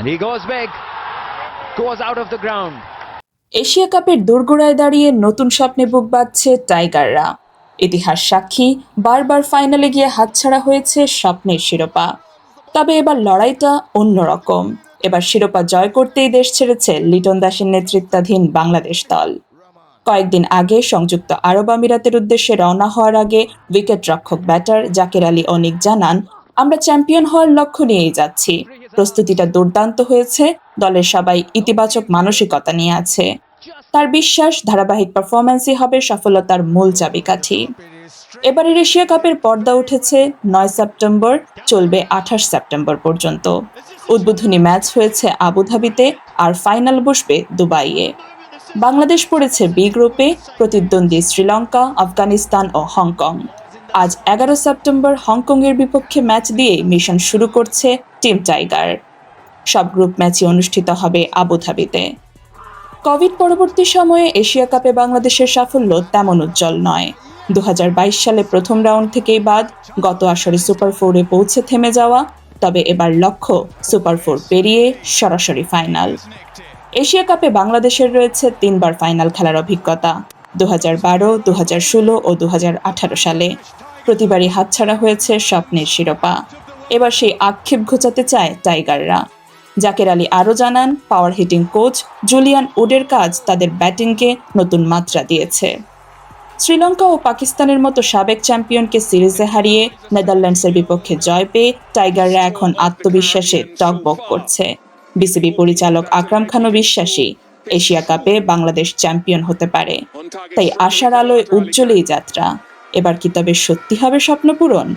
And he goes big. Goes out of the ground. Asia কাপের দোরগোড়ায় দাঁড়িয়ে নতুন স্বপ্নে বুক বাঁধছে টাইগাররা ইতিহাস সাক্ষী, বারবার ফাইনালে গিয়ে হাতছাড়া হয়েছে স্বপ্নের শিরোপা তবে এবার লড়াইটা অন্যরকম এবার শিরোপা জয় করতেই দেশ ছেড়েছে লিটন দাসের নেতৃত্বাধীন বাংলাদেশ দল কয়েকদিন আগে সংযুক্ত আরব আমিরাতের উদ্দেশ্যে রওনা হওয়ার আগে উইকেট রক্ষক ব্যাটার জাকের আলী অনিক জানান আমরা চ্যাম্পিয়ন হওয়ার লক্ষ্য নিয়েই যাচ্ছি। প্রস্তুতিটা দুর্দান্ত হয়েছে, দলের সবাই ইতিবাচক মানসিকতা নিয়ে আছে। তার বিশ্বাস, ধারাবাহিক পারফরম্যান্সই হবে সফলতার মূল চাবিকাঠি। এবারের এশিয়া কাপের পর্দা উঠেছে, নয় সেপ্টেম্বর চলবে আঠাশ সেপ্টেম্বর পর্যন্ত। উদ্বোধনী ম্যাচ হয়েছে আবুধাবিতে আর ফাইনাল বসবে দুবাইয়ে। বাংলাদেশ পড়েছে বি গ্রুপে, প্রতিদ্বন্দ্বী শ্রীলঙ্কা, আফগানিস্তান ও হংকং। আজ এগারো সেপ্টেম্বর হংকংয়ের বিপক্ষে ম্যাচ দিয়ে মিশন শুরু করছে টিম টাইগার। সব গ্রুপ ম্যাচই অনুষ্ঠিত হবে আবুধাবিতে। কোভিড পরবর্তী সময়ে এশিয়া কাপে বাংলাদেশের সাফল্য তেমন উজ্জ্বল নয়। দু সালে প্রথম রাউন্ড থেকেই বাদ, গত আসরে সুপার ফোরে পৌঁছে থেমে যাওয়া, তবে এবার লক্ষ্য সুপার ফোর পেরিয়ে সরাসরি ফাইনাল। এশিয়া কাপে বাংলাদেশের রয়েছে তিনবার ফাইনাল খেলার অভিজ্ঞতা। দু হাজার বারো ষোলো ও দু আঠারো সালে। প্রতিবারই হাতছাড়া হয়েছে স্বপ্নের শিরোপা। এবার সেই আক্ষেপ ঘোচাতে চায় টাইগাররা। জাকের আলী আরও জানান পাওয়ার হিটিং কোচ জুলিয়ান উডের কাজ তাদের ব্যাটিংকে নতুন মাত্রা দিয়েছে। শ্রীলঙ্কা ও পাকিস্তানের মতো সাবেক চ্যাম্পিয়নকে সিরিজে হারিয়ে নেদারল্যান্ডসের বিপক্ষে জয় পেয়ে টাইগাররা এখন আত্মবিশ্বাসে টকবক করছে। বিসিবি পরিচালক আকরাম খানও বিশ্বাসী এশিয়া কাপে বাংলাদেশ চ্যাম্পিয়ন হতে পারে। তাই আশার আলোয় উজ্জ্বল এই যাত্রা। এবার কি তবে সত্যি হবে স্বপ্ন পূরণ?